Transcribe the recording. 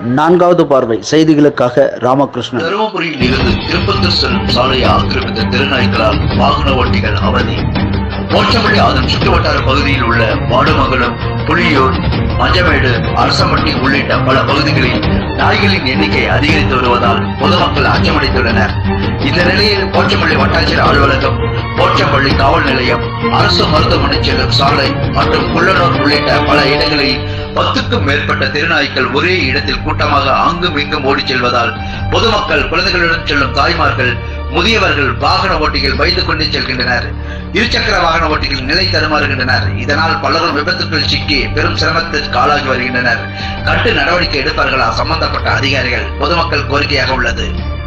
நான்காவது பார்வை செய்திகளுக்காக ராமகிருஷ்ணன். தருமபுரியில் இருந்து திருப்பத்தூர் செல்லும் சாலையை ஆக்கிரமித்த திருநாய்களால் வாகன ஓட்டிகள் அவதி. போச்சம்பள்ளி அதன் சுற்றுவட்டார பகுதியில் உள்ள வாடுமங்கலம் புலியூர் மஞ்சமேடு அரசமட்டி உள்ளிட்ட பல பகுதிகளில் நாய்களின் எண்ணிக்கை அதிகரித்து வருவதால் பொதுமக்கள் அச்சமடைந்துள்ளனர். இந்த நிலையில் போச்சம்பள்ளி வட்டாட்சியர் அலுவலகம் போச்சம்பள்ளி காவல் நிலையம் அரசு மருத்துவமனை செல்லும் சாலை மற்றும் குள்ளனூர் உள்ளிட்ட பல இடங்களில் பத்துக்கும் மேற்பட்ட திருநாய்கள் ஒரே இடத்தில் கூட்டமாக அங்கும் இங்கும் ஓடிச் செல்வதால் பொதுமக்கள் குழந்தைகளுடன் செல்லும் தாய்மார்கள் முதியவர்கள் வாகன ஓட்டிகள் வைத்துக் கொண்டு செல்கின்றனர். இருசக்கர வாகன ஓட்டிகள் நிலை தருமாறுகின்றனர் இதனால் பலரும் விபத்துக்குள் சிக்கி பெரும் சிரமத்திற்கு ஆளாகி வருகின்றனர். கட்டு நடவடிக்கை எடுப்பார்களா சம்பந்தப்பட்ட அதிகாரிகள்? பொதுமக்கள் கோரிக்கையாக உள்ளது.